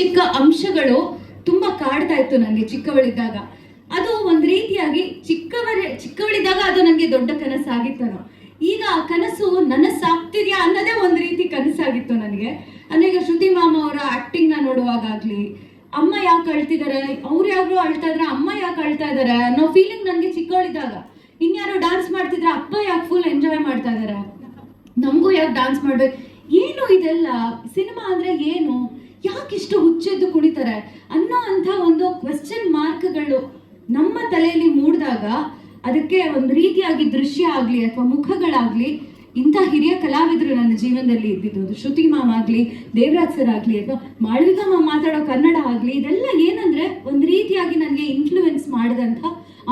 ಚಿಕ್ಕ ಅಂಶಗಳು ತುಂಬಾ ಕಾಡ್ತಾ ಇತ್ತು ನನಗೆ ಚಿಕ್ಕವಳಿದ್ದಾಗ. ಅದು ಒಂದು ರೀತಿಯಾಗಿ ಚಿಕ್ಕವರೆ, ಚಿಕ್ಕವಳಿದ್ದಾಗ ಅದು ನನಗೆ ದೊಡ್ಡ ಕನಸಾಗಿತ್ತನೋ ಈಗ ಆ ಕನಸು ನನಸಾಗ್ತಿದ್ಯಾ ಅನ್ನೋದೇ ಒಂದು ರೀತಿ ಕನಸಾಗಿತ್ತು ನನಗೆ. ಅಂದರೆ ಈಗ ಶ್ರುತಿ ಮಾಮ ಅವರ ಆಕ್ಟಿಂಗ್ನ ನೋಡುವಾಗ್ಲಿ ಅಮ್ಮ ಯಾಕೆ ಅಳ್ತಿದ್ದಾರೆ ಅವ್ರು ಯಾರು ಅಳ್ತಾ ಇದ್ರೆ ಅಮ್ಮ ಯಾಕೆ ಅಳ್ತಾ ಇದ್ದಾರೆ ಅನ್ನೋ ಫೀಲಿಂಗ್ ನನಗೆ ಚಿಕ್ಕವಳಿದ್ದಾಗ. ಇನ್ಯಾರೋ ಡಾನ್ಸ್ ಮಾಡ್ತಿದ್ರೆ ಅಪ್ಪ ಯಾಕೆ ಫುಲ್ ಎಂಜಾಯ್ ಮಾಡ್ತಾ ಇದ್ದಾರೆ ನಮಗೂ ಯಾಕೆ ಡಾನ್ಸ್ ಮಾಡ್ಬೇಕು? ಏನು ಇದೆಲ್ಲ? ಸಿನಿಮಾ ಅಂದ್ರೆ ಏನು? ಯಾಕೆ ಇಷ್ಟು ಹುಚ್ಚೆದ್ದು ಕುಣಿತಾರೆ? ಅನ್ನೋ ಅಂಥ ಒಂದು ಕ್ವೆಶ್ಚನ್ ಮಾರ್ಕ್ಗಳು ನಮ್ಮ ತಲೆಯಲ್ಲಿ ಮೂಡಿದಾಗ ಅದಕ್ಕೆ ಒಂದು ರೀತಿಯಾಗಿ ದೃಶ್ಯ ಆಗ್ಲಿ ಅಥವಾ ಮುಖಗಳಾಗ್ಲಿ ಇಂಥ ಹಿರಿಯ ಕಲಾವಿದರು ನನ್ನ ಜೀವನದಲ್ಲಿ ಇದ್ದಿದ್ದು. ಶ್ರುತಿ ಮಾಮ್ ಆಗಲಿ, ದೇವರಾಜ್ ಸರ್ ಆಗಲಿ ಅಥವಾ ಮಾಳವಿಕಾ ಮಾಮ್ ಮಾತಾಡೋ ಕನ್ನಡ ಆಗಲಿ, ಇದೆಲ್ಲ ಏನಂದ್ರೆ ಒಂದು ರೀತಿಯಾಗಿ ನನಗೆ ಇನ್ಫ್ಲೂಯೆನ್ಸ್ ಮಾಡಿದಂಥ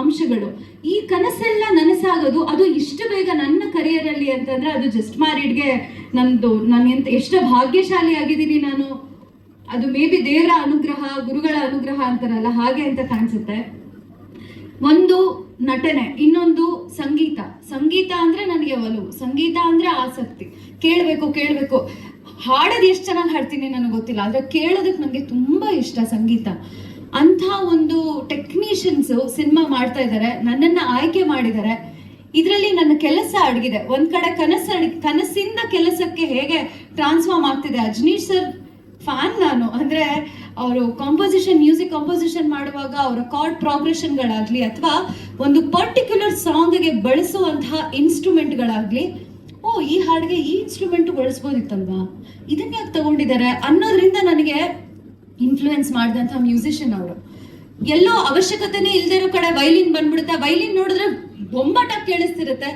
ಅಂಶಗಳು. ಈ ಕನಸೆಲ್ಲ ನನಸಾಗೋದು, ಅದು ಇಷ್ಟು ಬೇಗ ನನ್ನ ಕರಿಯರಲ್ಲಿ ಅಂತಂದ್ರೆ ಅದು ಜಸ್ಟ್ ಮ್ಯಾರಿಡ್ಗೆ ನಂದು, ನಾನು ಎಂತ ಎಷ್ಟು ಭಾಗ್ಯಶಾಲಿ ಆಗಿದ್ದೀನಿ ನಾನು. ಅದು ಮೇ ಬಿ ದೇವರ ಅನುಗ್ರಹ, ಗುರುಗಳ ಅನುಗ್ರಹ ಅಂತಾರಲ್ಲ, ಹಾಗೆ ಅಂತ ಕಾಣಿಸುತ್ತೆ. ಒಂದು ನಟನೆ, ಇನ್ನೊಂದು ಸಂಗೀತ. ಸಂಗೀತ ಅಂದ್ರೆ ನನಗೆ ಒಲವು, ಸಂಗೀತ ಅಂದ್ರೆ ಆಸಕ್ತಿ. ಕೇಳಬೇಕು ಕೇಳಬೇಕು. ಹಾಡೋದು ಎಷ್ಟು ಚೆನ್ನಾಗಿ ಹಾಡ್ತೀನಿ ನನಗೆ ಗೊತ್ತಿಲ್ಲ, ಆದರೆ ಕೇಳೋದಕ್ಕೆ ನನಗೆ ತುಂಬಾ ಇಷ್ಟ ಸಂಗೀತ. ಅಂಥ ಒಂದು ಟೆಕ್ನಿಷಿಯನ್ಸ್ ಸಿನಿಮಾ ಮಾಡ್ತಾ ಇದ್ದಾರೆ ನನ್ನನ್ನು ಆಯ್ಕೆ ಮಾಡಿದ್ದಾರೆ ಇದರಲ್ಲಿ ನನ್ನ ಕೆಲಸ ಅಡಗಿದೆ. ಒಂದು ಕಡೆ ಕನಸು ಕನಸಿಂದ ಕೆಲಸಕ್ಕೆ ಹೇಗೆ ಟ್ರಾನ್ಸ್ಫಾರ್ಮ್ ಆಗ್ತಿದೆ, ಅಜ್ನೀಶ್ ಸರ್ ಫ್ಯಾನ್ ನಾನು. ಅಂದ್ರೆ ಅವರು ಕಾಂಪೋಸಿಷನ್ ಮ್ಯೂಸಿಕ್ ಕಾಂಪೋಸಿಷನ್ ಮಾಡುವಾಗ ಅವರ ಕಾರ್ಡ್ ಪ್ರೋಗ್ರೆಷನ್ಗಳಾಗ್ಲಿ ಅಥವಾ ಒಂದು ಪರ್ಟಿಕ್ಯುಲರ್ ಸಾಂಗ್ಗೆ ಬಳಸುವಂತಹ ಇನ್ಸ್ಟ್ರೂಮೆಂಟ್ಗಳಾಗ್ಲಿ ಓ, ಈ ಹಾಡಿಗೆ ಈ ಇನ್ಸ್ಟ್ರೂಮೆಂಟ್ ಬಳಸ್ಬೋದಿತ್ತಲ್ವಾ? ಇದನ್ನ ಯಾಕೆ ತಗೊಂಡಿದ್ದಾರೆ ಅನ್ನೋದ್ರಿಂದ ನನಗೆ ಇನ್ಫ್ಲೂಯೆನ್ಸ್ ಮಾಡಿದಂಥ ಮ್ಯೂಸಿಷಿಯನ್ ಅವರು. ಎಲ್ಲೋ ಅವಶ್ಯಕತೆನೇ ಇಲ್ಲದೆ ಇರೋ ಕಡೆ ವೈಲಿನ್ ಬಂದ್ಬಿಡುತ್ತೆ. ವೈಲಿನ್ ನೋಡಿದ್ರೆ ಬೊಂಬಾಟ ಕೇಳಿಸ್ತಿರುತ್ತೆ.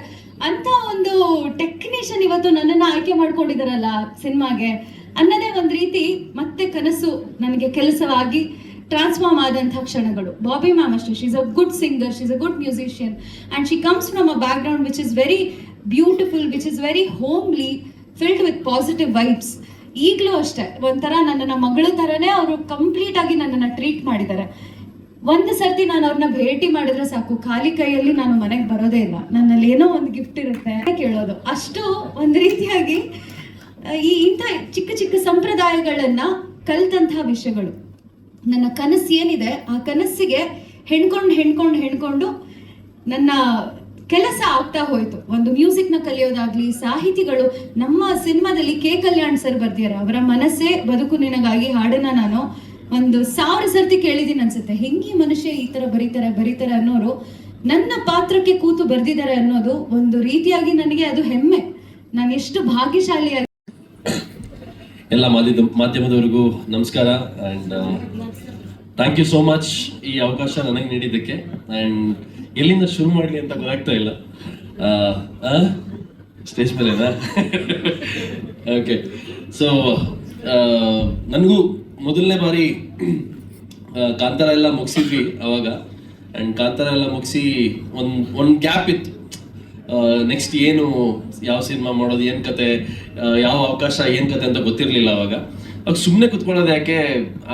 ಅಂತ ಒಂದು ಟೆಕ್ನಿಷಿಯನ್ ಇವತ್ತು ನನ್ನನ್ನು ಆಯ್ಕೆ ಮಾಡ್ಕೊಂಡಿದಾರಲ್ಲ ಸಿನಿಮಾಗೆ. ಅನ್ನೋದೇ ಒಂದು ರೀತಿ ಮತ್ತೆ ಕನಸು ನನಗೆ ಕೆಲಸವಾಗಿ ಟ್ರಾನ್ಸ್ಫಾರ್ಮ್ ಆದಂತಹ ಕ್ಷಣಗಳು. ಬಾಬಿ ಮ್ಯಾಮ್ ಅಷ್ಟೇ. Is a good singer she's a good musician and she comes from a background which is very beautiful which is very homely filled with positive vibes ಈಗಲೂ ಅಷ್ಟೇ. ಒಂಥರ ನನ್ನ ಮಗಳ ಥರನೇ ಅವರು ಕಂಪ್ಲೀಟ್ ಆಗಿ ನನ್ನನ್ನು ಟ್ರೀಟ್ ಮಾಡಿದ್ದಾರೆ. ಒಂದು ಸರ್ತಿ ನಾನು ಅವ್ರನ್ನ ಭೇಟಿ ಮಾಡಿದ್ರೆ ಸಾಕು. ಖಾಲಿ ಕೈಯಲ್ಲಿ ನಾನು ಮನೆಗೆ ಬರೋದೇ ಇಲ್ಲ. ನನ್ನಲ್ಲಿ ಏನೋ ಒಂದು ಗಿಫ್ಟ್ ಇರುತ್ತೆ ಕೇಳೋದು. ಅಷ್ಟು ಒಂದು ರೀತಿಯಾಗಿ ಈ ಇಂಥ ಚಿಕ್ಕ ಚಿಕ್ಕ ಸಂಪ್ರದಾಯಗಳನ್ನ ಕಲ್ತಂತಹ ವಿಷಯಗಳು. ನನ್ನ ಕನಸು ಏನಿದೆ, ಆ ಕನಸಿಗೆ ಹೆಣ್ಕೊಂಡು ಹೆಣ್ಕೊಂಡು ಹೆಣ್ಕೊಂಡು ನನ್ನ ಕೆಲಸ ಆಗ್ತಾ ಹೋಯ್ತು. ಒಂದು ಮ್ಯೂಸಿಕ್ನ ಕಲಿಯೋದಾಗ್ಲಿ, ಸಾಹಿತಿಗಳು, ನಮ್ಮ ಸಿನಿಮಾದಲ್ಲಿ ಕೆ ಕಲ್ಯಾಣ್ ಸರ್ ಬರ್ದಿದ್ದಾರೆ. ಅವರ ಮನಸ್ಸೇ ಬದುಕು ನಿನಗಾಗಿ ಹಾಡನ್ನ ನಾನು ಒಂದು ಸಾವಿರ ಸರ್ತಿ ಕೇಳಿದ್ದೀನಿ ಅನ್ಸುತ್ತೆ. ಹೆಂಗಿ ಮನುಷ್ಯ ಈ ತರ ಬರೀತಾರೆ ಬರೀತಾರೆ ಅನ್ನೋರು ನನ್ನ ಪಾತ್ರಕ್ಕೆ ಕೂತು ಬರ್ದಿದ್ದಾರೆ ಅನ್ನೋದು ಒಂದು ರೀತಿಯಾಗಿ ನನಗೆ ಅದು ಹೆಮ್ಮೆ. ನಾನು ಎಷ್ಟು ಭಾಗ್ಯಶಾಲಿಯಾಗಿ ಎಲ್ಲ ಮಾಧ್ಯಮ, ಮಾಧ್ಯಮದವರಿಗೂ ನಮಸ್ಕಾರ and thank you so much ಈ ಅವಕಾಶ ನನಗೆ ನೀಡಿದ್ದಕ್ಕೆ ಆ್ಯಂಡ್ ಎಲ್ಲಿಂದ ಶುರು ಮಾಡಲಿ ಅಂತ ಗೊತ್ತಾಗ್ತಾ ಇಲ್ಲ. ಸ್ಟೇಜ್ ಮೇಲೆನಾ? ಓಕೆ ಸೊ ನನಗೂ ಮೊದಲನೇ ಬಾರಿ ಕಾಂತಾರ ಎಲ್ಲ ಮುಗಿಸಿದ್ವಿ ಅವಾಗ. ಆ್ಯಂಡ್ ಕಾಂತಾರ ಎಲ್ಲ ಮುಗಿಸಿ ಒಂದು ಒಂದು ಗ್ಯಾಪ್ ಇತ್ತು. ನೆಕ್ಸ್ಟ್ ಏನು ಯಾವ ಸಿನಿಮಾ ಮಾಡೋದು, ಏನು ಕತೆ ಯಾವ ಅವಕಾಶ, ಏನು ಕತೆ ಅಂತ ಗೊತ್ತಿರಲಿಲ್ಲ ಅವಾಗ. ಅವಾಗ ಸುಮ್ಮನೆ ಕುತ್ಕೊಳ್ಳೋದು ಯಾಕೆ,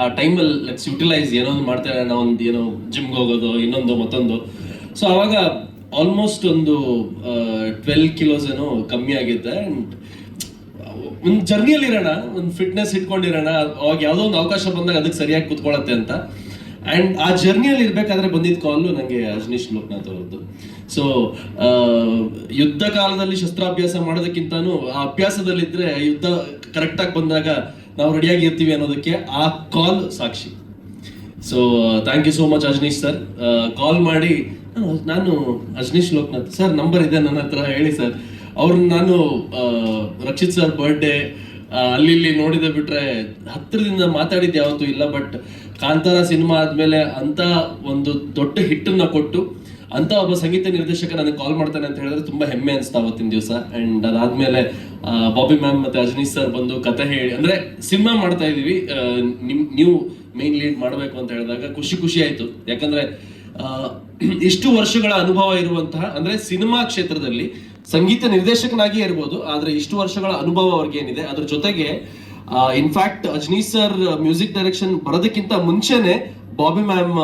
ಆ ಟೈಮಲ್ಲಿ ಲೆಟ್ಸ್ ಯುಟಿಲೈಸ್ ಏನೋ ಒಂದು ಮಾಡ್ತಾ ನಾವು ಒಂದು ಏನೋ ಜಿಮ್ಗೆ ಹೋಗೋದು, ಇನ್ನೊಂದು, ಮತ್ತೊಂದು. ಸೊ ಅವಾಗ ಆಲ್ಮೋಸ್ಟ್ ಒಂದು ಟ್ವೆಲ್ ಕಿಲೋಸ್ ಏನೋ ಕಮ್ಮಿ ಆಗಿದ್ದೆ ಆ್ಯಂಡ್ ಒಂದು ಜರ್ನಿಯಲ್ಲಿ ಇರೋಣ, ಒಂದು ಫಿಟ್ನೆಸ್ ಇಟ್ಕೊಂಡಿರೋಣ, ಅವಾಗ ಯಾವುದೋ ಒಂದು ಅವಕಾಶ ಬಂದಾಗ ಅದಕ್ಕೆ ಸರಿಯಾಗಿ ಕುತ್ಕೊಳತ್ತೆ ಅಂತ. ಆ್ಯಂಡ್ ಆ ಜರ್ನಿಯಲ್ಲಿ ಇರಬೇಕಾದ್ರೆ ಬಂದಿದ್ದ ಕಾಲು ನನಗೆ ಅಜನೀಶ್ ಲೋಕನಾಥ್ ಅವರದ್ದು. ಸೊ ಯುದ್ಧ ಕಾಲದಲ್ಲಿ ಶಸ್ತ್ರಾಭ್ಯಾಸ ಮಾಡೋದಕ್ಕಿಂತನೂ ಆ ಅಭ್ಯಾಸದಲ್ಲಿದ್ದರೆ ಯುದ್ಧ ಕರೆಕ್ಟಾಗಿ ಬಂದಾಗ ನಾವು ರೆಡಿಯಾಗಿ ಇರ್ತೀವಿ ಅನ್ನೋದಕ್ಕೆ ಆ ಕಾಲ್ ಸಾಕ್ಷಿ. So thank you so much Ajaneesh sir call ಮಾಡಿ, "ನಾನು- ಅಜನೀಶ್ ಲೋಕನಾಥ್ ಸರ್ ನಂಬರ್ ಇದೆ ನನ್ನ ಹತ್ರ, ಹೇಳಿ ಸರ್ ಅವ್ರನ್ನ ನಾನು ರಕ್ಷಿತ್ ಸರ್ ಬರ್ಡೇ ಅಲ್ಲಿ ಇಲ್ಲಿ ನೋಡಿದೆ ಬಿಟ್ರೆ ಹತ್ತಿರದಿಂದ ಮಾತಾಡಿದ್ದು ಯಾವತ್ತೂ ಇಲ್ಲ ಬಟ್ ಕಾಂತಾರ ಸಿನಿಮಾ ಆದಮೇಲೆ ಅಂತ ಒಂದು ದೊಡ್ಡ ಹಿಟ್ಟನ್ನ ಕೊಟ್ಟು ಅಂತ ಒಬ್ಬ ಸಂಗೀತ ನಿರ್ದೇಶಕ ನನಗೆ ಕಾಲ್ ಮಾಡ್ತಾನೆ ಅಂತ ಹೇಳಿದ್ರೆ ತುಂಬಾ ಹೆಮ್ಮೆ ಅನಿಸ್ತಾ ಅವತ್ತಿನ ದಿವಸ. ಅಂಡ್ ಅದಾದ್ಮೇಲೆ ಬಾಬಿ ಮ್ಯಾಮ್ ಮತ್ತೆ ಅಜನೀಶ್ ಸರ್ ಬಂದು ಕತೆ ಹೇಳಿ, ಅಂದ್ರೆ ಸಿನಿಮಾ ಮಾಡ್ತಾ ಇದೀವಿ ನಿಮ್, ನೀವು ಮೇನ್ ಲೀಡ್ ಮಾಡಬೇಕು ಅಂತ ಹೇಳಿದಾಗ ಖುಷಿ ಖುಷಿ ಆಯ್ತು. ಯಾಕಂದ್ರೆ ಇಷ್ಟು ವರ್ಷಗಳ ಅನುಭವ ಇರುವಂತಹ, ಅಂದ್ರೆ ಸಿನಿಮಾ ಕ್ಷೇತ್ರದಲ್ಲಿ ಸಂಗೀತ ನಿರ್ದೇಶಕನಾಗಿ ಇರ್ಬೋದು, ಆದ್ರೆ ಇಷ್ಟು ವರ್ಷಗಳ ಅನುಭವ ಅವ್ರಿಗೆ ಏನಿದೆ, ಅದ್ರ ಜೊತೆಗೆ in fact Ajaneesh sir music direction ಬರೋದಕ್ಕಿಂತ ಮುಂಚೆನೆ ಬಾಬಿ ಮ್ಯಾಮ್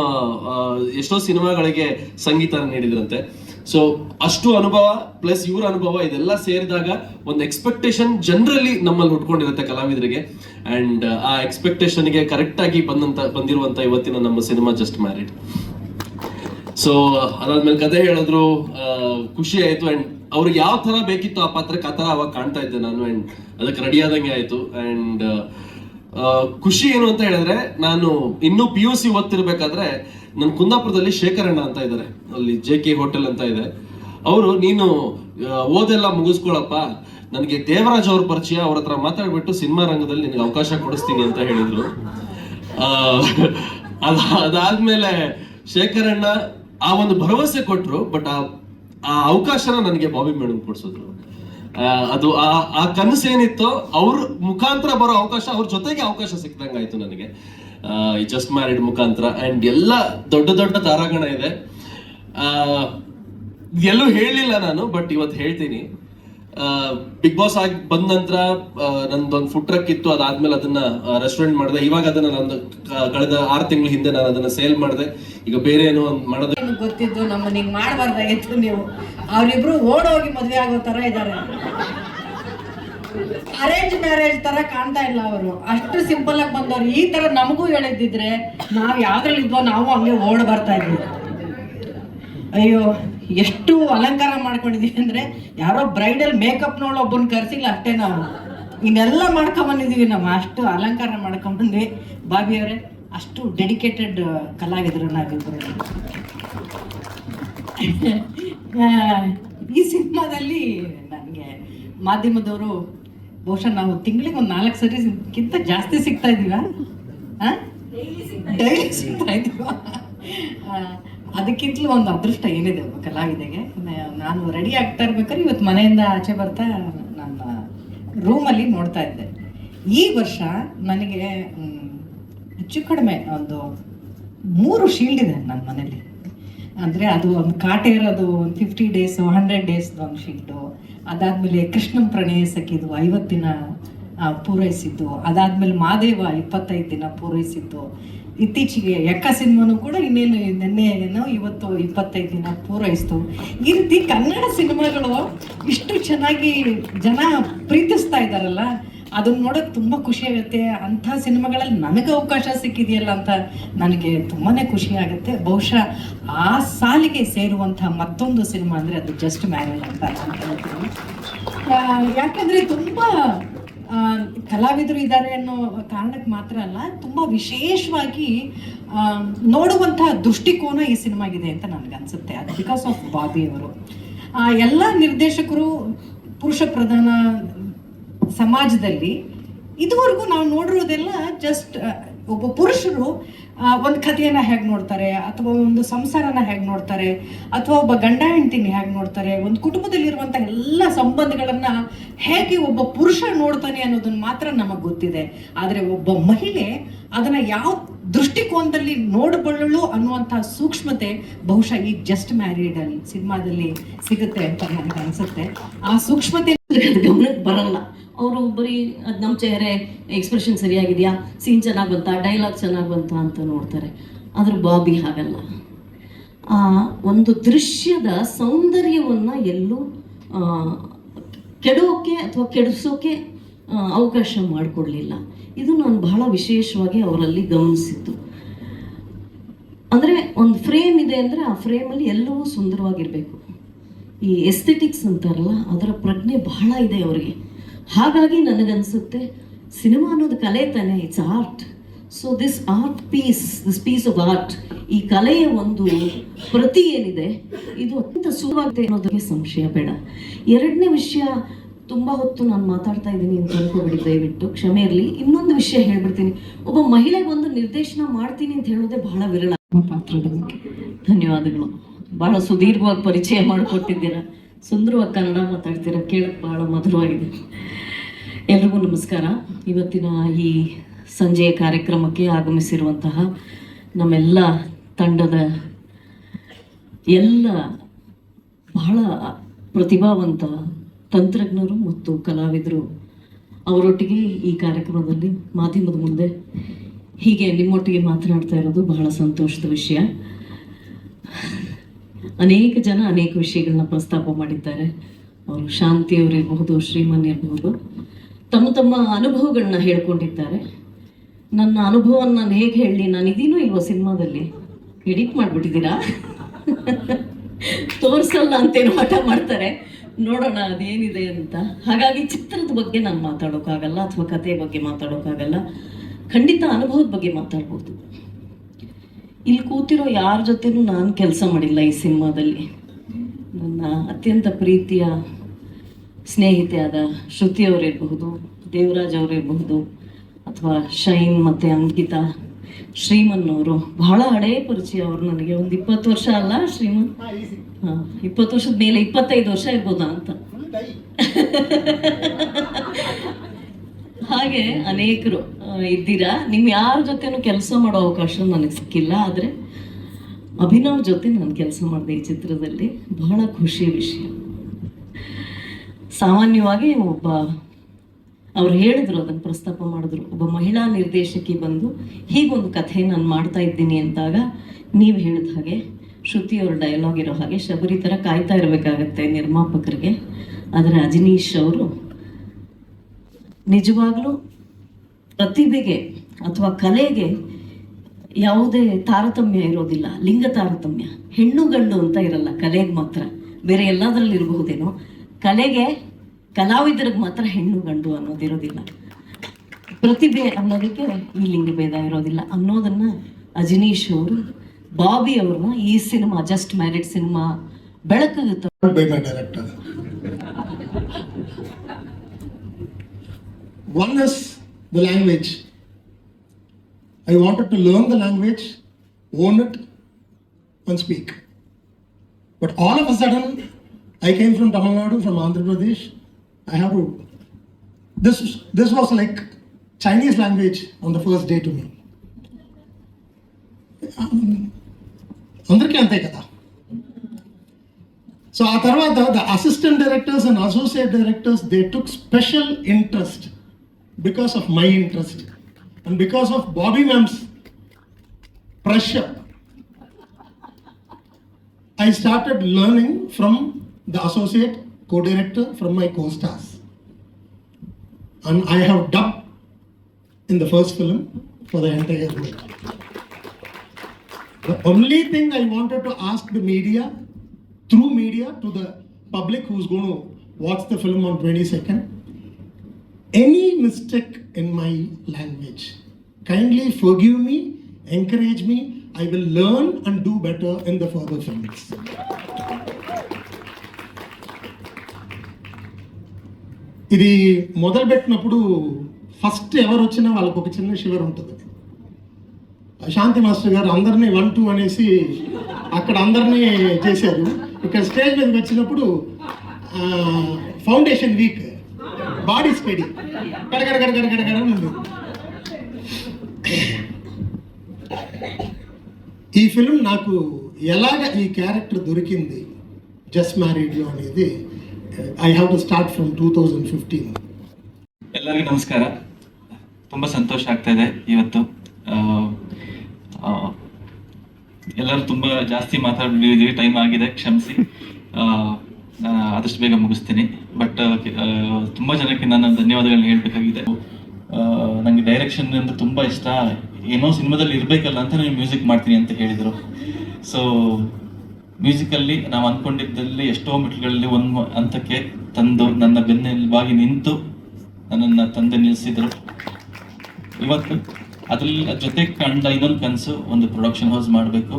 ಎಷ್ಟೋ ಸಿನಿಮಾಗಳಿಗೆ ಸಂಗೀತ ನೀಡಿದ್ರಂತೆ. ಸೊ ಅಷ್ಟು ಅನುಭವ ಪ್ಲಸ್ ಇವ್ರ ಅನುಭವ, ಇದೆಲ್ಲ ಸೇರಿದಾಗ ಒಂದು ಎಕ್ಸ್ಪೆಕ್ಟೇಷನ್ ಜನರಲಿ ನಮ್ಮಲ್ಲಿ ಉಟ್ಕೊಂಡಿರುತ್ತೆ ಕಲಾವಿದರಿಗೆ. ಅಂಡ್ ಆ ಎಕ್ಸ್ಪೆಕ್ಟೇಷನ್ಗೆ ಕರೆಕ್ಟ್ ಆಗಿ ಬಂದಂತ, ಬಂದಿರುವಂತ ಇವತ್ತಿನ ನಮ್ಮ ಸಿನಿಮಾ ಜಸ್ಟ್ ಮ್ಯಾರಿಡ್ ಸೊ ಅದಾದ್ಮೇಲೆ ಕತೆ ಹೇಳಿದ್ರು ಖುಷಿ ಆಯ್ತು ಅಂಡ್ ಅವ್ರಿಗೆ ಯಾವ ತರ ಬೇಕಿತ್ತು ಆ ಪಾತ್ರಕ್ಕೆ ಆ ತರ ಅವಾಗ ಕಾಣ್ತಾ ಇದ್ದೆ ನಾನು ಅಂಡ್ ಅದಕ್ಕೆ ರೆಡಿ ಆದಂಗೆ ಆಯ್ತು. ಅಂಡ್ ಖುಷಿ ಏನು ಅಂತ ಹೇಳಿದ್ರೆ ನಾನು ಇನ್ನೂ ಪಿ ಯು ಸಿ ಓದ್ತಿರ್ಬೇಕಾದ್ರೆ ನನ್ನ ಕುಂದಾಪುರದಲ್ಲಿ ಶೇಖರಣ್ಣ ಅಂತ ಇದ್ದಾರೆ ಅಲ್ಲಿ ಜೆ ಕೆ ಹೋಟೆಲ್ ಅಂತ ಇದೆ. ಅವರು, ನೀನು ಓದೆಲ್ಲ ಮುಗಿಸ್ಕೊಳಪ್ಪ. ನನಗೆ ದೇವರಾಜ್ ಅವ್ರ ಪರಿಚಯ, ಅವ್ರ ಹತ್ರ ಮಾತಾಡ್ಬಿಟ್ಟು ಸಿನಿಮಾ ರಂಗದಲ್ಲಿ ನಿನಗೆ ಅವಕಾಶ ಕೊಡಿಸ್ತೀನಿ ಅಂತ ಹೇಳಿದ್ರು. ಅದ, ಅದಾದ್ಮೇಲೆ ಶೇಖರಣ್ಣ ಆ ಒಂದು ಭರವಸೆ ಕೊಟ್ಟರು ಬಟ್ ಆ ಅವಕಾಶನ ನನಗೆ ಬಾಬಿ ಮೇಡಮ್ ಕೊಡ್ಸಿದ್ರು. ಅದು ಆ ಕನಸು ಏನಿತ್ತು ಅವ್ರ ಮುಖಾಂತರ ಬರೋ ಅವಕಾಶ, ಅವ್ರ ಜೊತೆಗೆ ಅವಕಾಶ ಸಿಕ್ದಂಗೆ ಆಯ್ತು ನನಗೆ ಈ ಜಸ್ಟ್ ಮ್ಯಾರಿಡ್ ಮುಖಾಂತರ ಅಂಡ್ ಎಲ್ಲ ದೊಡ್ಡ ದೊಡ್ಡ ತಾರಾಗಣ ಇದೆ. ಎಲ್ಲೂ ಹೇಳಿಲ್ಲ ನಾನು ಬಟ್ ಇವತ್ತು ಹೇಳ್ತೀನಿ. ಬಿಗ್ ಬಾಸ್ ಆಗಿ ಬಂದ ನಂತರ ನಂದೊಂದು ಫುಡ್ ಟ್ರಕ್ ಇತ್ತು, ಅದಾದ್ಮೇಲೆ ಅದನ್ನ ರೆಸ್ಟೋರೆಂಟ್ ಮಾಡಿದೆ. ಇವಾಗ ಅದನ್ನ ನಂದು ಕಳೆದ ಆರು ತಿಂಗಳ ಹಿಂದೆ ನಾನು ಅದನ್ನ ಸೇಲ್ ಮಾಡಿದೆ. ಈಗ ಬೇರೆ ಏನೋ ಒಂದು ಮಾಡೋದು. ಗೊತ್ತಿದ್ದು, ನಮ್ಮನ್ನ ಹಿಂಗ್ ಮಾಡಬಾರ್ದಾಗಿತ್ತು ನೀವು. ಅವರಿಬ್ರು ಓಡೋಗಿ ಮದ್ವೆ ಆಗೋ ತರ ಇದ್ದಾರೆ ಅರೇಂಜ್ ಮ್ಯಾರೇಜ್ ತರ ಕಾಣ್ತಾ ಇಲ್ಲ ಅವರು. ಅಷ್ಟು ಸಿಂಪಲ್ ಆಗಿ ಬಂದವ್ರು. ಈ ತರ ನಮಗೂ ಹೇಳಿದ್ದಿದ್ರೆ ನಾವ್ ಯಾವ್ದ್ರಲ್ಲಿ ಇದ್ವೋ ನಾವು ಹಂಗೆ ಓಡ್ ಬರ್ತಾ ಇದ್ವಿ. ಅಯ್ಯೋ. ಎಷ್ಟು ಅಲಂಕಾರ ಮಾಡ್ಕೊಂಡಿದೀವಿ ಅಂದ್ರೆ ಯಾರೋ ಬ್ರೈಡಲ್ ಮೇಕಪ್ ನೋಡೋ ಒಬ್ಬನ್ ಕರ್ಸಿಲ್ಲ ಅಷ್ಟೇ ನಾವು. ಇನ್ನೆಲ್ಲ ಮಾಡ್ಕೊಂಬಂದಿದ್ದೀವಿ ನಾವು. ಅಷ್ಟು ಅಲಂಕಾರ ಮಾಡ್ಕೊಂಬಂದ್ವಿ ಬಾಬಿ ಅವರೇ ಅಷ್ಟು ಡೆಡಿಕೇಟೆಡ್ ಕಲಾವಿದರು ನಾವಿಬ್ಬರು ಈ ಸಿನಿಮಾದಲ್ಲಿ ನನಗೆ ಮಾಧ್ಯಮದವರು ಬಹುಶಃ ನಾವು ತಿಂಗಳಿಗೆ ಒಂದು ನಾಲ್ಕು ಸರಿಗಿಂತ ಜಾಸ್ತಿ ಸಿಗ್ತಾ ಇದೀವ ಡೈಲಿ ಸಿಗ್ತಾ ಇದೀವ ಅದಕ್ಕಿಂತಲೂ ಒಂದು ಅದೃಷ್ಟ ಏನಿದೆ ಒಬ್ಬ ಕಲಾವಿದೆಗೆ? ನಾನು ರೆಡಿ ಆಗ್ತಾ ಇರ್ಬೇಕಾದ್ರೆ ಇವತ್ತು ಮನೆಯಿಂದ ಆಚೆ ಬರ್ತಾ ನನ್ನ ರೂಮಲ್ಲಿ ನೋಡ್ತಾ ಇದ್ದೆ. ಈ ವರ್ಷ ನನಗೆ ಹೆಚ್ಚು ಕಡಿಮೆ ಒಂದು ಮೂರು ಶೀಲ್ಡ್ ಇದೆ ನನ್ನ ಮನೇಲಿ ಅಂದರೆ ಅದು ಒಂದು ಕಾಟೆ ಇರೋದು ಒಂದು ಫಿಫ್ಟಿ ಡೇಸ್ ಹಂಡ್ರೆಡ್ ಡೇಸ್ ಒಂದು ಶೀಲ್ಡು ಅದಾದಮೇಲೆ ಕೃಷ್ಣ ಪ್ರಣಯ ಸಖಿದು ಐವತ್ತು ದಿನ ಪೂರೈಸಿದ್ದು. ಅದಾದಮೇಲೆ ಮಾದೇವ ಇಪ್ಪತ್ತೈದು ದಿನ ಪೂರೈಸಿದ್ದು. ಇತ್ತೀಚೆಗೆ ಎಕ್ಕ ಸಿನಿಮಾನು ಕೂಡ ಇನ್ನೇನು ನಿನ್ನೆ ಏನೋ ಇವತ್ತು ಇಪ್ಪತ್ತೈದು ದಿನ ಪೂರೈಸ್ತು ಈ ರೀತಿ ಕನ್ನಡ ಸಿನಿಮಾಗಳು ಇಷ್ಟು ಚೆನ್ನಾಗಿ ಜನ ಪ್ರೀತಿಸ್ತಾ ಇದ್ದಾರಲ್ಲ, ಅದನ್ನ ನೋಡೋಕೆ ತುಂಬ ಖುಷಿ ಆಗುತ್ತೆ. ಅಂಥ ಸಿನಿಮಾಗಳಲ್ಲಿ ನನಗೆ ಅವಕಾಶ ಸಿಕ್ಕಿದೆಯಲ್ಲ ಅಂತ ನನಗೆ ತುಂಬಾ ಖುಷಿ ಆಗುತ್ತೆ. ಬಹುಶಃ ಆ ಸಾಲಿಗೆ ಸೇರುವಂಥ ಮತ್ತೊಂದು ಸಿನಿಮಾ ಅಂದರೆ ಅದು ಜಸ್ಟ್ ಮ್ಯಾರೇಜ್ ಅಂತ ಯಾಕಂದರೆ ತುಂಬ ಕಲಾವಿದರು ಇದ್ದಾರೆ ಅನ್ನೋ ಕಾರಣಕ್ಕೆ ಮಾತ್ರ ಅಲ್ಲ, ತುಂಬ ವಿಶೇಷವಾಗಿ ನೋಡುವಂಥ ದೃಷ್ಟಿಕೋನ ಈ ಸಿನಿಮಾಗಿದೆ ಅಂತ ನನಗನ್ಸುತ್ತೆ ಅದು ಬಿಕಾಸ್ ಆಫ್ ಬಾಬಿ ಅವರು. ಎಲ್ಲ ನಿರ್ದೇಶಕರು, ಪುರುಷ ಪ್ರಧಾನ ಸಮಾಜದಲ್ಲಿ ಇದುವರೆಗೂ ನಾವು ನೋಡಿರೋದೆಲ್ಲ ಜಸ್ಟ್ ಒಬ್ಬ ಪುರುಷರು ಒಂದು ಕಥೆಯನ್ನು ಹೇಗೆ ನೋಡ್ತಾರೆ, ಅಥವಾ ಒಂದು ಸಂಸಾರನ ಹೇಗೆ ನೋಡ್ತಾರೆ, ಅಥವಾ ಒಬ್ಬ ಗಂಡ ಹೆಂಡತಿನ ಹೇಗೆ ನೋಡ್ತಾರೆ, ಒಂದು ಕುಟುಂಬದಲ್ಲಿರುವಂಥ ಎಲ್ಲ ಸಂಬಂಧಗಳನ್ನು ಹೇಗೆ ಒಬ್ಬ ಪುರುಷ ನೋಡ್ತಾನೆ ಅನ್ನೋದನ್ನು ಮಾತ್ರ ನಮಗೆ ಗೊತ್ತಿದೆ. ಆದರೆ ಒಬ್ಬ ಮಹಿಳೆ ಅದನ್ನ ಯಾವ ದೃಷ್ಟಿಕೋನದಲ್ಲಿ ನೋಡಬಲ್ಲಳು ಅನ್ನುವಂಥ ಸೂಕ್ಷ್ಮತೆ ಬಹುಶಃ ಈ ಜಸ್ಟ್ ಮ್ಯಾರಿಡ್ ಅಲ್ಲಿ ಸಿನಿಮಾದಲ್ಲಿ ಸಿಗುತ್ತೆ ಅಂತ ನನಗೆ ಅನಿಸುತ್ತೆ. ಆ ಸೂಕ್ಷ್ಮತೆ ಗಮನಕ್ಕೆ ಬರಲ್ಲ. ಅವರು ಬರೀ ಅದು ನಮ್ಮ ಚೆಹರೆ ಎಕ್ಸ್ಪ್ರೆಷನ್ ಸರಿಯಾಗಿದೆಯಾ? ಸೀನ್ ಚೆನ್ನಾಗಿ ಬಂತಾ? ಡೈಲಾಗ್ ಚೆನ್ನಾಗಿ ಬಂತಾ ಅಂತ ನೋಡ್ತಾರೆ. ಆದ್ರೆ ಬಾಬಿ ಹಾಗಲ್ಲ. ಆ, ಒಂದು ದೃಶ್ಯದ ಸೌಂದರ್ಯವನ್ನು ಎಲ್ಲೂ ಕೆಡೋಕ್ಕೆ ಕೆಡೋಕೆ ಅಥವಾ ಕೆಡಿಸೋಕೆ ಅವಕಾಶ ಮಾಡಿಕೊಡ್ಲಿಲ್ಲ. ಇದು ನಾನು ಬಹಳ ವಿಶೇಷವಾಗಿ ಅವರಲ್ಲಿ ಗಮನಿಸಿದ್ದು. ಅಂದರೆ ಒಂದು ಫ್ರೇಮ್ ಇದೆ ಅಂದರೆ ಆ ಫ್ರೇಮಲ್ಲಿ ಎಲ್ಲವೂ ಸುಂದರವಾಗಿರಬೇಕು. ಈ ಎಸ್ಥೆಟಿಕ್ಸ್ ಅಂತಾರಲ್ಲ, ಅದರ ಪ್ರಜ್ಞೆ ಬಹಳ ಇದೆ ಅವರಿಗೆ. ಹಾಗಾಗಿ ನನಗನ್ಸುತ್ತೆ ಸಿನಿಮಾ ಅನ್ನೋದು ಕಲೆ ತಾನೆ it's art so this art piece this piece of art ಈ ಕಲೆಯ ಒಂದು ಪ್ರತಿ ಏನಿದೆ ಇದು ಅತ್ಯಂತ ಸುಲಭವಾಗಿದೆ ಅನ್ನೋದಕ್ಕೆ ಸಂಶಯ ಬೇಡ. ಎರಡನೇ ವಿಷಯ ತುಂಬ ಹೊತ್ತು ನಾನು ಮಾತಾಡ್ತಾ ಇದ್ದೀನಿ ಅಂತ ಅನ್ಕೋಬಿಡಿ ದಯವಿಟ್ಟು. ಕ್ಷಮೆ ಇರಲಿ. ಇನ್ನೊಂದು ವಿಷಯ ಹೇಳ್ಬಿಡ್ತೀನಿ. ಒಬ್ಬ ಮಹಿಳೆಗೆ ಒಂದು ನಿರ್ದೇಶನ ಮಾಡ್ತೀನಿ ಅಂತ ಹೇಳೋದೇ ಬಹಳ ವಿರಳ. ಪಾತ್ರದ ಬಗ್ಗೆ ಧನ್ಯವಾದಗಳು. ಬಹಳ ಸುದೀರ್ಘವಾಗಿ ಪರಿಚಯ ಮಾಡಿಕೊಟ್ಟಿದ್ದೀರಾ. ಸುಂದರವಾಗಿ ಕನ್ನಡ ಮಾತಾಡ್ತೀರಾ ಕೇಳಕ್ಕೆ ಬಹಳ ಮಧುರವಾಗಿದೆ. ಎಲ್ರಿಗೂ ನಮಸ್ಕಾರ. ಇವತ್ತಿನ ಈ ಸಂಜೆಯ ಕಾರ್ಯಕ್ರಮಕ್ಕೆ ಆಗಮಿಸಿರುವಂತಹ ನಮ್ಮೆಲ್ಲ ತಂಡದ ಎಲ್ಲ ಬಹಳ ಪ್ರತಿಭಾವಂತ ತಂತ್ರಜ್ಞರು ಮತ್ತು ಕಲಾವಿದರು ಅವರೊಟ್ಟಿಗೆ ಈ ಕಾರ್ಯಕ್ರಮದಲ್ಲಿ ಮಾಧ್ಯಮದ ಮುಂದೆ ಹೀಗೆ ನಿಮ್ಮೊಟ್ಟಿಗೆ ಮಾತನಾಡ್ತಾ ಇರೋದು ಬಹಳ ಸಂತೋಷದ ವಿಷಯ. ಅನೇಕ ಜನ ಅನೇಕ ವಿಷಯಗಳನ್ನ ಪ್ರಸ್ತಾಪ ಮಾಡಿದ್ದಾರೆ. ಅವರು ಶಾಂತಿಯವರಿರಬಹುದು ಶ್ರೀಮನ್ ಇರಬಹುದು. ತಮ್ಮ ತಮ್ಮ ಅನುಭವಗಳನ್ನ ಹೇಳ್ಕೊಂಡಿದ್ದಾರೆ. ನನ್ನ ಅನುಭವವನ್ನು ನಾನು ಹೇಗೆ ಹೇಳಿ ನಾನು ಇದೀನೋ ಇವ ಸಿನಿಮಾದಲ್ಲಿ? ಎಡಿಟ್ ಮಾಡಿಬಿಟ್ಟಿದ್ದೀರಾ? ತೋರಿಸಲ್ಲ ಅಂತೇನು ಹಠ ಮಾಡ್ತಾರೆ. ನೋಡೋಣ, ಅದೇನಿದೆ ಅಂತ. ಹಾಗಾಗಿ ಚಿತ್ರದ ಬಗ್ಗೆ ನಾನು ಮಾತಾಡೋಕ್ಕಾಗಲ್ಲ, ಅಥವಾ ಕಥೆ ಬಗ್ಗೆ ಮಾತಾಡೋಕ್ಕಾಗಲ್ಲ. ಖಂಡಿತ ಅನುಭವದ ಬಗ್ಗೆ ಮಾತಾಡ್ಬೋದು. ಇಲ್ಲಿ ಕೂತಿರೋ ಯಾರ ಜೊತೆನೂ ನಾನು ಕೆಲಸ ಮಾಡಿಲ್ಲ ಈ ಸಿನಿಮಾದಲ್ಲಿ. ನನ್ನ ಅತ್ಯಂತ ಪ್ರೀತಿಯ ಸ್ನೇಹಿತೆ ಆದ ಶ್ರುತಿ ಅವರಿರಬಹುದು ದೇವರಾಜ್ ಅವರಿರಬಹುದು ಅಥವಾ ಶೈನ್ ಮತ್ತು ಅಂಕಿತಾ ಶ್ರೀಮನ್ ಅವರು. ಬಹಳ ಹಳೇ ಪರಿಚಯ ಅವರು ನನಗೆ. ಒಂದು ಇಪ್ಪತ್ತು ವರ್ಷ ಅಲ್ಲ ಶ್ರೀಮನ್? ಹಾಂ ಇಪ್ಪತ್ತು ವರ್ಷದ ಮೇಲೆ ಇಪ್ಪತ್ತೈದು ವರ್ಷ ಇರ್ಬೋದಾ ಅಂತ. ಹಾಗೆ ಅನೇಕರು ಇದ್ದೀರಾ? ನಿಮ್ ಯಾರ ಜೊತೆನೂ ಕೆಲಸ ಮಾಡೋ ಅವಕಾಶ ನನಗೆ ಸಿಕ್ಕಿಲ್ಲ, ಆದರೆ ಅಭಿನವ್ ಜೊತೆ ನಾನು ಕೆಲಸ ಮಾಡಿದೆ ಈ ಚಿತ್ರದಲ್ಲಿ. ಬಹಳ ಖುಷಿಯ ವಿಷಯ. ಸಾಮಾನ್ಯವಾಗಿ ಒಬ್ಬ, ಅವ್ರು ಹೇಳಿದ್ರು, ಅದನ್ನು ಪ್ರಸ್ತಾಪ ಮಾಡಿದ್ರು. ಒಬ್ಬ ಮಹಿಳಾ ನಿರ್ದೇಶಕಿ ಬಂದು, ಹೀಗೊಂದು ಕಥೆ ನಾನು ಮಾಡ್ತಾ ಇದ್ದೀನಿ ಅಂತಾಗ ನೀವು ಹೇಳಿದ ಹಾಗೆ ಶ್ರುತಿ ಅವ್ರ ಡೈಲಾಗ್ ಇರೋ ಹಾಗೆ ಶಬರಿ ಥರ ಕಾಯ್ತಾ ಇರಬೇಕಾಗತ್ತೆ ನಿರ್ಮಾಪಕರಿಗೆ. ಆದರೆ ಅಜನೀಶ್ ಅವರು ನಿಜವಾಗ್ಲೂ ಪ್ರತಿಭೆಗೆ ಅಥವಾ ಕಲೆಗೆ ಯಾವುದೇ ತಾರತಮ್ಯ ಇರೋದಿಲ್ಲ, ಲಿಂಗ ತಾರತಮ್ಯ. ಹೆಣ್ಣು ಗಂಡು ಅಂತ ಇರಲ್ಲ, ಕಲೆಗೆ ಮಾತ್ರ. ಬೇರೆ ಎಲ್ಲದರಲ್ಲಿ ಇರಬಹುದೇನೋ. ಕಲೆಗೆ ಕಲಾವಿದರಿಗೆ ಮಾತ್ರ ಹೆಣ್ಣು ಗಂಡು ಅನ್ನೋದಿರೋದಿಲ್ಲ ಪ್ರತಿಭೆ ಅನ್ನೋದಕ್ಕೆ ಈ ಲಿಂಗ ಭೇದ ಇರೋದಿಲ್ಲ ಅನ್ನೋದನ್ನ ಅಜನೀಶ್ ಅವರು, ಬಾಬಿ ಅವ್ರನ್ನ ಈ ಸಿನಿಮಾ, ಜಸ್ಟ್ ಮ್ಯಾರಿಡ್ ಸಿನಿಮಾ ಬೆಳಕಿಗೆ ತ- by my director. One is the language. I wanted to learn the language, own it, and speak. But all of a sudden, I came from Tamil Nadu, from Andhra Pradesh. I have to. This this was like Chinese language on the first day to me. అందరికీ అంతే కదా so ఆ తర్వాత the assistant directors and associate directors they took special interest because of my interest and because of Bobby Mam's pressure, I started learning from the associate co-director from my co-stars. And I have dubbed in the first film for the entire movie. The only thing I wanted to ask the media, through media, to the public who's going to watch the film on 22nd, any mistake in my language kindly forgive me encourage me I will learn and do better in the further films ఇది మొదలుపెట్టినప్పుడు first ఎవరు వచ్చినా వాళ్ళకు ఒక చిన్న shiver ఉంటుంది. శాంతి master గారు అందరినీ వన్ టూ అనేసి అక్కడ అందరినీ చేశారు. ఇక్కడ స్టేజ్ మీదకి వచ్చినప్పుడు ఫౌండేషన్ వీక్ బాడీ స్టడీ గడగడ గడగడ గడగడ ఉంది ఈ ఫిల్మ్ నాకు ఎలాగ ఈ క్యారెక్టర్ దొరికింది జస్ట్ మ్యారీడ్లో అనేది I have to start from two thousand fifteen ಎಲ್ಲರಿಗೂ ನಮಸ್ಕಾರ ತುಂಬ ಸಂತೋಷ ಆಗ್ತಾ ಇದೆ ಇವತ್ತು ಆ, ಆ, ಎಲ್ಲರೂ ತುಂಬ ಜಾಸ್ತಿ ಮಾತಾಡಿದ್ದೀವಿ ಟೈಮ್ ಆಗಿದೆ ಕ್ಷಮಿಸಿ ಆ, ನಾನು ಆದಷ್ಟು ಬೇಗ ಮುಗಿಸ್ತೀನಿ. ಬಟ್ ತುಂಬ ಜನಕ್ಕೆ ನನ್ನ ಧನ್ಯವಾದಗಳನ್ನ ಹೇಳಬೇಕಾಗಿದೆ. ನನಗೆ ಡೈರೆಕ್ಷನ್ ಅಂದ್ರೆ ತುಂಬ ಇಷ್ಟ. ಏನೋ ಸಿನಿಮಾದಲ್ಲಿ ಇರಬೇಕಲ್ಲ ಅಂತ ನಾನು ಮ್ಯೂಸಿಕ್ ಮಾಡ್ತೀನಿ ಅಂತ ಹೇಳಿದರು. ಸೊ ಮ್ಯೂಸಿಕಲ್ಲಿ ನಾವು ಅಂದ್ಕೊಂಡಿದ್ದಲ್ಲಿ ಎಷ್ಟೋ ಮೆಟ್ಲುಗಳಲ್ಲಿ ಒಂದು ಹಂತಕ್ಕೆ ತಂದು ನನ್ನ ಬೆನ್ನೆಲುಬಾಗಿ ನಿಂತು ನನ್ನನ್ನು ತಂದೆ ನಿಲ್ಲಿಸಿದರು ಇವತ್ತು ಅದ್ರಲ್ಲಿ ಜೊತೆಗೆ ಜೊತೆ ಕಂಡ ಇನ್ನೊಂದು ಕನಸು ಒಂದು ಪ್ರೊಡಕ್ಷನ್ ಹೌಸ್ ಮಾಡಬೇಕು.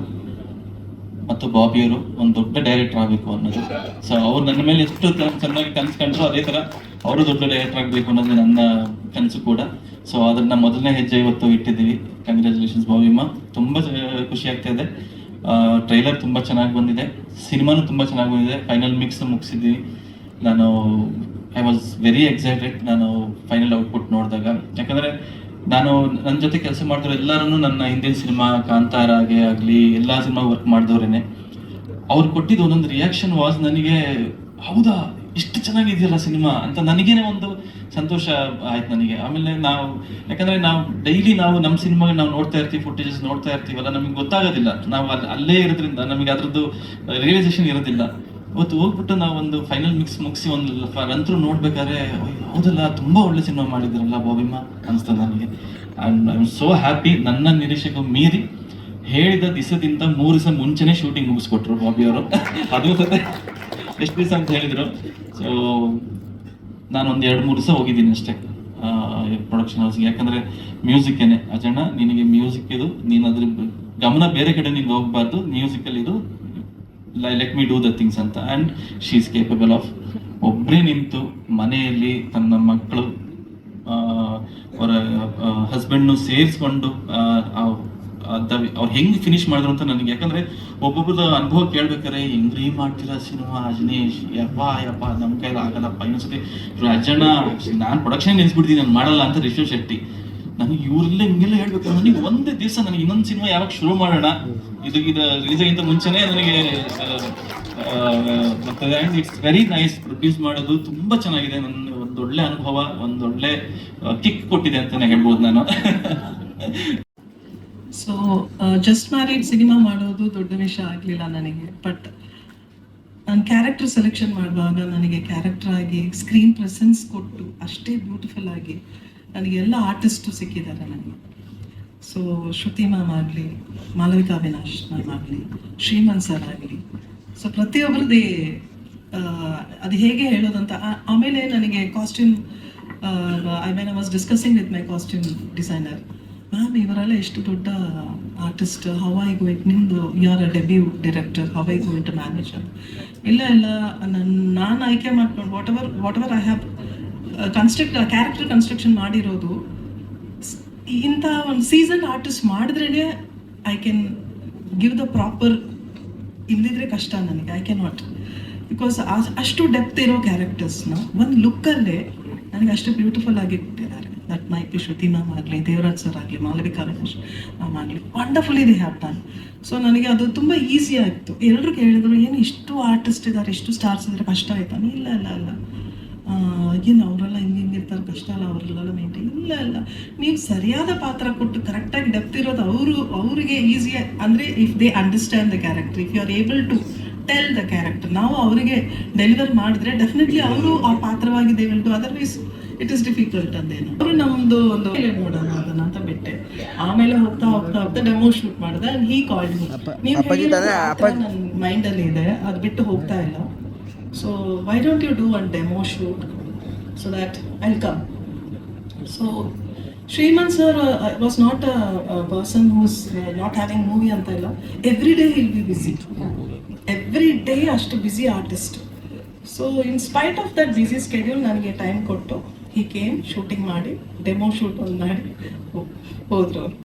ಮತ್ತು ಬಾಬಿಯವರು ಒಂದು ದೊಡ್ಡ ಡೈರೆಕ್ಟರ್ ಆಗಬೇಕು ಅನ್ನೋದು. ಸೊ ಅವ್ರು ನನ್ನ ಮೇಲೆ ಎಷ್ಟು ಚೆನ್ನಾಗಿ ಕನಸು ಕಂಡ್ರು ಅದೇ ಥರ ಅವರು ದೊಡ್ಡ ಡೈರೆಕ್ಟರ್ ಆಗಬೇಕು ಅನ್ನೋದು ನನ್ನ ಕನಸು ಕೂಡ. ಸೊ ಅದನ್ನ ಮೊದಲನೇ ಹೆಜ್ಜೆ ಇವತ್ತು ಇಟ್ಟಿದ್ದೀವಿ. ಕಂಗ್ರ್ಯಾಚುಲೇಷನ್ಸ್ ಬಾಬಿಮ್ಮ ತುಂಬ ಖುಷಿ ಆಗ್ತಾ ಇದೆ. ಟ್ರೈಲರ್ ತುಂಬ ಚೆನ್ನಾಗಿ ಬಂದಿದೆ. ಸಿನಿಮಾನು ತುಂಬ ಚೆನ್ನಾಗಿ ಬಂದಿದೆ. ಫೈನಲ್ ಮಿಕ್ಸ್ ಮುಗಿಸಿದ್ದೀವಿ. ನಾನು ಐ ವಾಸ್ ವೆರಿ ಎಕ್ಸೈಟೆಡ್ ನಾನು ಫೈನಲ್ ಔಟ್ಪುಟ್ ನೋಡಿದಾಗ. ಯಾಕಂದರೆ ನಾನು ನನ್ನ ಜೊತೆ ಕೆಲಸ ಮಾಡಿದ್ರು ಎಲ್ಲರೂ ನನ್ನ ಹಿಂದಿನ ಸಿನಿಮಾ ಕಾಂತಾರಾಗೆ ಆಗಲಿ, ಎಲ್ಲ ಸಿನಿಮಾ ವರ್ಕ್ ಮಾಡಿದವ್ರೇನೆ. ಅವ್ರು ಕೊಟ್ಟಿದ್ದು ಒಂದೊಂದು ರಿಯಾಕ್ಷನ್ ವಾಸ್ ನನಗೆ, ಹೌದಾ? ಇಷ್ಟು ಚೆನ್ನಾಗಿದೆಯಲ್ಲ ಸಿನಿಮಾ ಅಂತ ನನಗೇನೆ ಒಂದು ಸಂತೋಷ ಆಯ್ತು ನನಗೆ. ಆಮೇಲೆ ನಾವು, ಯಾಕಂದ್ರೆ ನಾವು ಡೈಲಿ ನಾವು ನಮ್ಮ ಸಿನಿಮಾ ನಾವು ನೋಡ್ತಾ ಇರ್ತೀವಿ ಫುಟೇಜಸ್ ನೋಡ್ತಾ ಇರ್ತೀವಲ್ಲ, ನಮಗೆ ಗೊತ್ತಾಗೋದಿಲ್ಲ. ನಾವು ಅಲ್ಲಿ ಅಲ್ಲೇ ಇರೋದ್ರಿಂದ ನಮಗೆ ಅದರದ್ದು ರಿಯಲೈಸೇಷನ್ ಇರೋದಿಲ್ಲ. ಅವತ್ತು ಹೋಗ್ಬಿಟ್ಟು ನಾವು ಒಂದು ಫೈನಲ್ ಮಿಕ್ಸ್ ಮುಗಿಸಿ ಒಂದು ರಂತ್ರು ನೋಡ್ಬೇಕಾದ್ರೆ ಹೌದಲ್ಲ, ತುಂಬಾ ಒಳ್ಳೆ ಸಿನಿಮಾ ಮಾಡಿದ್ರಲ್ಲ ಬಾಬಿಮ್ಮ ಅನಿಸ್ತದೆ ನನಗೆ. And I am so happy ನನ್ನ ನಿರೀಕ್ಷೆಗೂ ಮೀರಿ ಹೇಳಿದ ದಿವಸದಿಂದ ಮೂರು ದಿವಸ ಮುಂಚೆನೆ ಶೂಟಿಂಗ್ ಮುಗಿಸ್ಕೊಟ್ರು ಬಾಬಿ ಅವರು. ಅದು ಜೊತೆ ಎಷ್ಟು ದಿವಸ ಅಂತ ಹೇಳಿದ್ರು. ಸೊ ನಾನು ಒಂದು ಎರಡು ಮೂರು ದಿವಸ ಹೋಗಿದ್ದೀನಿ ಅಷ್ಟೇ ಪ್ರೊಡಕ್ಷನ್ ಹೌಸ್ಗೆ ಯಾಕಂದ್ರೆ ಮ್ಯೂಸಿಕ್ ಏನೇ, ಅಜಣ್ಣ, ನಿನಗೆ ಮ್ಯೂಸಿಕ್ ಇದು, ನೀನು ಅದ್ರ ಗಮನ ಬೇರೆ ಕಡೆ ನಿಂಗೆ ಹೋಗ್ಬಾರ್ದು ಮ್ಯೂಸಿಕಲ್ ಇದು let me do the things ಅಂತ. And she is capable of ಒಬ್ಬರೇ ನಿಂತು ಮನೆಯಲ್ಲಿ ತನ್ನ ಮಕ್ಕಳು ಅವರ ಹಸ್ಬೆಂಡ್ನು ಸೇರಿಸ್ಕೊಂಡು ಅವ್ರು ಹೆಂಗ್ ಫಿನಿಶ್ ಮಾಡಿದ್ರು ಅಂತ ನನಗೆ, ಯಾಕಂದ್ರೆ ಒಬ್ಬೊಬ್ಬರದ ಅನುಭವ ಕೇಳ್ಬೇಕಾರೆ ಹೆಂಗ್ರಿ ಮಾಡ್ತೀರಾ ಸಿನಿಮಾ, ಅಜನೇಶ್? ಯಪ್ಪ ಯಪ್ಪ ನಮ್ಮ ಕೈಲಿ ಆಗಲ್ಲಪ್ಪ. ಇನ್ನೊಂದ್ಸತಿ ಅಜ್ಜಣ್ಣ ನಾನು ಪ್ರೊಡಕ್ಷನ್ ನಿಲ್ಸ್ಬಿಡ್ತೀನಿ ನಾನು ಮಾಡಲ್ಲ ಅಂತ ರಿಷು ಶೆಟ್ಟಿ ನನಗೆ ಇವ್ರಲ್ಲೇ ಹಿಂಗೆಲ್ಲ ಹೇಳ್ಬೇಕು. ನನಗೆ ಒಂದೇ ದಿವಸ ನನಗೆ ಇನ್ನೊಂದು ಸಿನಿಮಾ ಯಾವಾಗ ಶುರು ಮಾಡೋಣ? ಇದು ಇದು ರಿಲೀಸ್ ಆಗಿಂತ ಮುಂಚೆನೇ ನನಗೆ and it's very nice produce ಮಾಡೋದು. ತುಂಬಾ ಚೆನ್ನಾಗಿದೆ. ನನ್ನ ಒಂದೊಳ್ಳೆ ಅನುಭವ ಒಂದೊಳ್ಳೆ ಕಿಕ್ ಕೊಟ್ಟಿದೆ ಅಂತಾನೆ ಹೇಳ್ಬೋದು ನಾನು. ಸೊ ಜಸ್ಟ್ ಮ್ಯಾರಿಡ್ ಸಿನಿಮಾ ಮಾಡೋದು ದೊಡ್ಡ ವಿಷಯ ಆಗಲಿಲ್ಲ ನನಗೆ. ಬಟ್ ನಾನು ಕ್ಯಾರೆಕ್ಟರ್ ಸೆಲೆಕ್ಷನ್ ಮಾಡುವಾಗ ನನಗೆ ಕ್ಯಾರೆಕ್ಟರ್ ಆಗಿ ಸ್ಕ್ರೀನ್ ಪ್ರೆಸೆನ್ಸ್ ಕೊಟ್ಟು ಅಷ್ಟೇ ಬ್ಯೂಟಿಫುಲ್ ಆಗಿ ನನಗೆ ಎಲ್ಲ ಆರ್ಟಿಸ್ಟು ಸಿಕ್ಕಿದ್ದಾರೆ ನನಗೆ. ಸೊ ಶ್ರುತಿ ಮ್ಯಾಮ್ ಆಗಲಿ, ಮಾಲವಿಕಾ ಅವಿನಾಶ್ ಮ್ಯಾಮ್ ಆಗಲಿ, ಶ್ರೀಮನ್ ಸರ್ ಆಗಲಿ. ಸೊ ಪ್ರತಿಯೊಬ್ಬರದೇ ಅದು ಹೇಗೆ ಹೇಳೋದಂತ ಆಮೇಲೆ ನನಗೆ costume I mean I was discussing with my costume designer ma'am ಇವರೆಲ್ಲ ಎಷ್ಟು ದೊಡ್ಡ ಆರ್ಟಿಸ್ಟ್ ಹೌ ಐ ಗೋಯಿಂಗ್ ನಿಮ್ಮದು you are a debut director how I going to manager ಇಲ್ಲ ಇಲ್ಲ ನನ್ನ ನಾನು ಆಯ್ಕೆ ಮಾಡ್ಕೊಂಡು whatever whatever I have construct character construction ಮಾಡಿರೋದು ಇಂಥ ಒಂದು season artist ಮಾಡಿದ್ರೇ I can give the proper ಇಲ್ಲದಿದ್ರೆ ಕಷ್ಟ ನನಗೆ ಐ ಕ್ಯಾನ್ ನಾಟ್ ಬಿಕಾಸ್ ಅಷ್ಟು ಡೆಪ್ತ್ ಇರೋ ಕ್ಯಾರೆಕ್ಟರ್ಸ್ನ ಒಂದು ಲುಕ್ಕಲ್ಲೇ ನನಗೆ ಅಷ್ಟು ಬ್ಯೂಟಿಫುಲ್ ಆಗಿ ಕೊಟ್ಟಿದ್ದಾರೆ that my P Shruti ma'am ಆಗಲಿ ದೇವರಾಜ್ ಸರ್ ಆಗಲಿ ಮಾಲವಿಕಾ ರಮೇಶ್ ಮ್ಯಾಮ್ ಆಗಲಿ ವಂಡರ್ಫುಲ್ ಇದೆ ಹ್ಯಾವ್ ಡನ್ ಸೊ ನನಗೆ ಅದು ತುಂಬ ಈಸಿ ಆಯಿತು. ಎಲ್ಲರೂ ಕೇಳಿದ್ರು, ಏನು ಇಷ್ಟು ಆರ್ಟಿಸ್ಟ್ ಇದ್ದಾರೆ ಇಷ್ಟು ಸ್ಟಾರ್ಸ್ ಇದ್ದಾರೆ ಕಷ್ಟ ಆಯ್ತಾನೆ ಇಲ್ಲ ಇಲ್ಲ ಇಲ್ಲ. ಏನು ಅವರೆಲ್ಲ ಹಿಂಗೆ ಇರ್ತಾರೆ ಕಷ್ಟ ಅಲ್ಲ ಅವರೆಲ್ಲ ಮೇಂಟೈನ್ ಇಲ್ಲ ಇಲ್ಲ. ನೀವು ಸರಿಯಾದ ಪಾತ್ರ ಕೊಟ್ಟು ಕರೆಕ್ಟಾಗಿ ಡೆಪ್ತ್ ಇರೋದು ಅವರು ಅವರಿಗೆ ಈಸಿ ಅಂದರೆ if they understand the character if you are able to tell the character ನಾವು ಅವರಿಗೆ ಡೆಲಿವರ್ ಮಾಡಿದ್ರೆ ಡೆಫಿನೆಟ್ಲಿ ಅವರು ಆ ಪಾತ್ರವಾಗಿ they will do otherwise it is difficult ಅಂದೇನು. ಅವರು ನಮ್ಮದು ಒಂದು ನೋಡೋಣ ಅದನ್ನ ಅಂತ ಬಿಟ್ಟೆ. ಆಮೇಲೆ ಹೋಗ್ತಾ ಹೋಗ್ತಾ ಹೋಗ್ತಾ ಡೆಮೋ ಶೂಟ್ ಮಾಡಿದೆ ಅಂಡ್ ಹೀ ಕಾಲ್ಡ್ ನೀವು ನನ್ನ ಮೈಂಡಲ್ಲಿ ಇದೆ ಅದು ಬಿಟ್ಟು ಹೋಗ್ತಾ ಇಲ್ಲ. So why don't you do one demo shoot so that I come so Shrimanth sir was not a person who's not having movie ಅಂತ ಇಲ್ಲ every day will be busy every day ಅಷ್ಟು busy artist so in spite of that busy schedule ನನಗೆ time ಕೊಟ್ಟು he came shooting ಮಾಡಿ demo shoot ಒಂದು ಮಾಡಿ ಹೋದ್ರು.